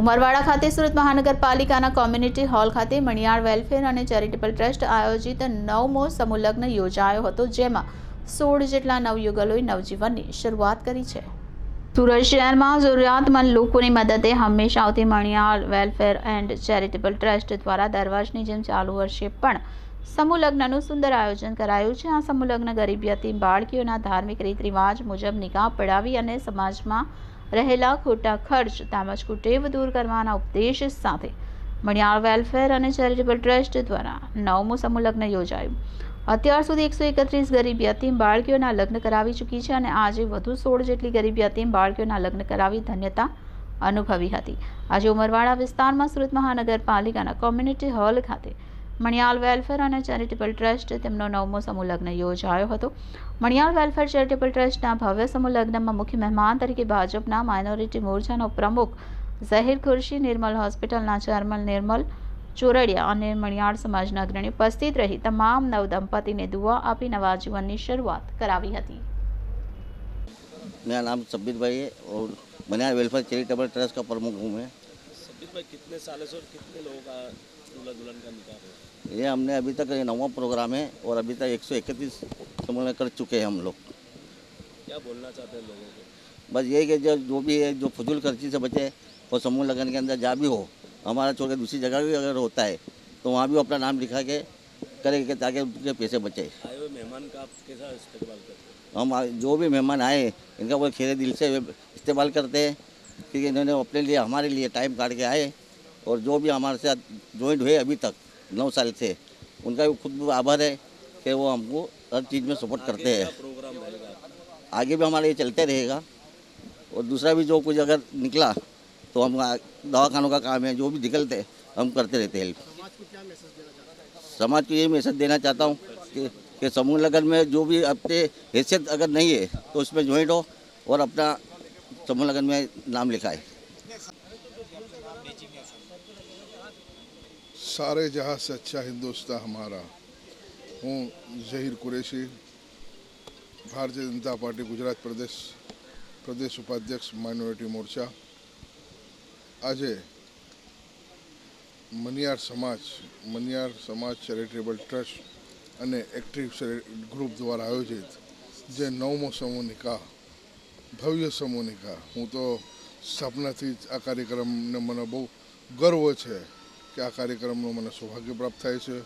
ઉમરવાડા ખાતે સુરત મહાનગરપાલિકાના community hall ખાતે મણિયાર વેલફેર અને ચેરિટેબલ ટ્રસ્ટ આયોજિત નવમો સમુલગ્ન યોજાયો હતો, જેમાં સોળ જેટલા નવયુગલોએ નવજીવનની શરૂઆત કરી છે. સુરત શહેરમાં જરૂરિયાતમંદ લોકોની મદદે હંમેશા આવતી Maniyar welfare and charitable trust દ્વારા દર વર્ષની જેમ ચાલુ વર્ષે પણ સમૂહલગ્નનું સુંદર આયોજન કરાયું છે. આ સમૂહલગ્ન ગરીબી હતી બાળકીઓના ધાર્મિક રીત રિવાજ મુજબ નિકાહ પડાવી અને સમાજમાં રહેલા ખોટા ખર્ચ તેમજ કુટેવ દૂર કરવાના ઉપદેશ સાથે મણિયાળ વેલફેર અને ચેરિટેબલ ટ્રસ્ટ દ્વારા નવમું સમૂહ લગ્ન યોજાયું. અત્યાર સુધી એકસો એકત્રીસ ગરીબ યતીમ બાળકીઓના લગ્ન કરાવી ચૂકી છે અને આજે વધુ સોળ જેટલી ગરીબ યતીમ બાળકીઓના લગ્ન કરાવી ધન્યતા અનુભવી હતી. આજે ઉમરવાડા વિસ્તારમાં સુરત મહાનગરપાલિકાના કોમ્યુનિટી હોલ ખાતે મણિયાલ વેલફેર અને ચેરિટેબલ ટ્રસ્ટ તેમનો નવમો સમૂહ લગ્ન યોજાયો હતો મણિયાલ વેલફેર ચેરિટેબલ ટ્રસ્ટના ભવ્ય સમૂહ લગ્નમાં મુખ્ય મહેમાન તરીકે ભાજપના માઇનોરિટી મોરચાનો પ્રમુખ ઝહીર ખુરશી નિર્મલ હોસ્પિટલના ચેરમેન નિર્મલ ચોરડિયા અને મણિયાળ સમાજના અગ્રણી ઉપસ્થિત રહી તમામ નવદંપતીને દુઆ આપી નવા જીવનની શરૂઆત કરાવી હતી मेरा नाम सब्बित भाई है और मनियार वेलफेयर चैरिटेबल ट्रस्ट का प्रमुख हूँ मैं सब्बित भाई कितने सालों से और कितने लोगों का दूल्हा दुल्हन का निकाह हुआ ये हमने अभी तक ये नवा प्रोग्राम है और अभी तक एक सौ इकतीस समूह कर चुके हैं हम लोग। क्या बोलना चाहते हैं लोगों को? बस ये कि जो जो भी है जो फजूल खर्ची से बचे और समूह लगन के अंदर जा भी हो हमारा छोड़ के दूसरी जगह भी अगर होता है तो वहाँ भी अपना नाम लिखा के करेंगे ताकि उनके पैसे बचे। आए हुए मेहमान का आप कैसा इस्तेमाल करते हैं? हम जो भी मेहमान आए इनका वो खेरे दिल से इस्तेमाल करते हैं क्योंकि इन्होंने अपने लिए हमारे लिए टाइम काट के आए। और जो भी हमारे साथ ज्वाइंट हुए अभी तक नौ साल से उनका भी खुद आभार है कि वो हमको हर चीज़ में सपोर्ट करते हैं? आगे भी हमारा ये चलते रहेगा। और दूसरा भी जो कुछ अगर निकला तो हम दवाखानों का काम है जो भी निकलते हम करते रहते हैं। हेल्प समाज को ये मैसेज देना चाहता हूँ कि, कि समूह लगन में जो भी अपने हैसियत अगर नहीं है तो उसमें ज्वाइंट हो और अपना समूह लगन में नाम लिखाए। સારે જહાં અચ્છા હિન્દુસ્તા હમારા હું ઝહીર કુરેશી ભારતીય જનતા પાર્ટી ગુજરાત પ્રદેશ પ્રદેશ ઉપાધ્યક્ષ માઇનોરિટી મોરચા આજે મનિયાર સમાજ મનિયાર સમાજ ચેરિટેબલ ટ્રસ્ટ અને એક્ટિવ ગ્રુપ દ્વારા આયોજિત જે નવમો સમૂહ નિકાહ ભવ્ય સમૂહ નિકાહ હું તો સ્થાપનાથી જ આ કાર્યક્રમને મને બહુ ગર્વ છે કે આ કાર્યક્રમનું મને સૌભાગ્ય પ્રાપ્ત થાય છે.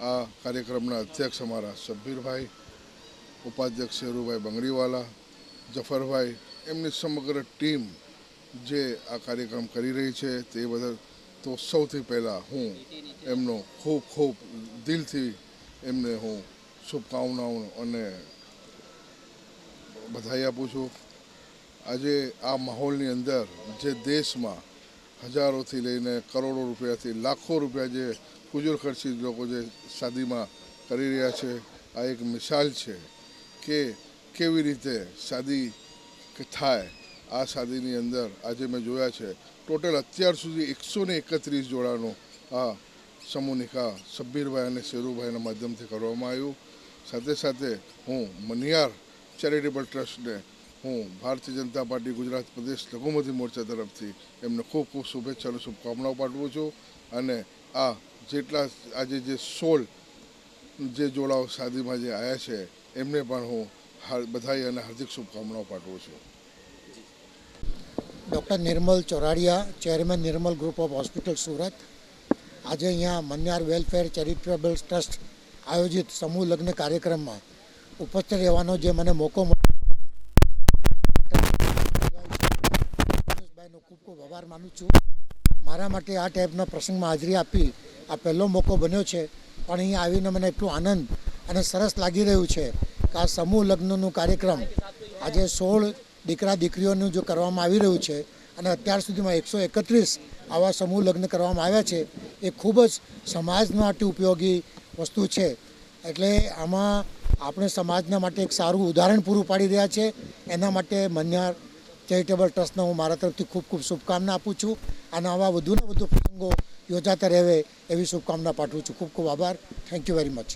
આ કાર્યક્રમના અધ્યક્ષ અમારા સબ્બીરભાઈ ઉપાધ્યક્ષ શેરુભાઈ બંગડીવાલા, જફરભાઈ, એમની સમગ્ર ટીમ જે આ કાર્યક્રમ કરી રહી છે તે બધા તો સૌથી પહેલાં હું એમનો ખૂબ ખૂબ દિલથી એમને હું શુભકામનાઓ અને બધાઈ આપું છું. આજે આ માહોલની અંદર જે દેશમાં હજારોથી લઈને કરોડો રૂપિયાથી લાખો રૂપિયા જે ફુજુર ખર્ચી લોકો જે શાદીમાં કરી રહ્યા છે, આ એક મિસાલ છે કે કેવી રીતે શાદી થાય. આ શાદીની અંદર આજે મેં જોયા છે, ટોટલ અત્યાર સુધી એકસો ને એકત્રીસ જોડાનું આ સમૂહ નિકાહ સબ્બીરભાઈ અને શેરુભાઈના માધ્યમથી કરવામાં આવ્યું. સાથે સાથે હું મનિયાર ચેરિટેબલ ટ્રસ્ટને હું ભારતીય જનતા પાર્ટી ગુજરાત પ્રદેશ લઘુમતી મોરચા તરફથી એમને ખૂબ ખૂબ શુભેચ્છા અને શુભકામનાઓ પાઠવું છું અને આ જેટલા આજે જે સોળ જે જોડાઓ શાદીમાં જે આવ્યા છે, એમને પણ હું બધાએ અને હાર્દિક શુભકામનાઓ પાઠવું છું. Doctor Nirmal Choradiya, chairman Nirmal group of hospital Surat. આજે અહીંયા મન્યાર વેલફેર ચેરિટેબલ ટ્રસ્ટ આયોજિત સમૂહ લગ્ન કાર્યક્રમમાં ઉપસ્થિત રહેવાનો જે મને મોકો મળ્યો માનું છું. મારા માટે આ ટાઈપના પ્રસંગમાં હાજરી આપી આ પહેલો મોકો બન્યો છે. પણ અહીંયા આવીને મને એટલું આનંદ અને સરસ લાગી રહ્યું છે કે આ સમૂહ લગ્નનું કાર્યક્રમ આજે સોળ દીકરા દીકરીઓનું જો કરવામાં આવી રહ્યું છે અને અત્યાર સુધીમાં એકસો એકત્રીસ આવા સમૂહ લગ્ન કરવામાં આવ્યા છે, એ ખૂબ જ સમાજ માટે ઉપયોગી વસ્તુ છે. એટલે આમાં આપણે સમાજના માટે એક સારું ઉદાહરણ પૂરું પાડી રહ્યા છે. એના માટે મન્યાર ચેરિટેબલ ટ્રસ્ટને હું મારા તરફથી ખૂબ ખૂબ શુભકામના આપું છું. અને આવા વધુને વધુ પ્રસંગો યોજાતા રહે એવી શુભકામના પાઠવું છું. ખૂબ ખૂબ આભાર. Thank you very much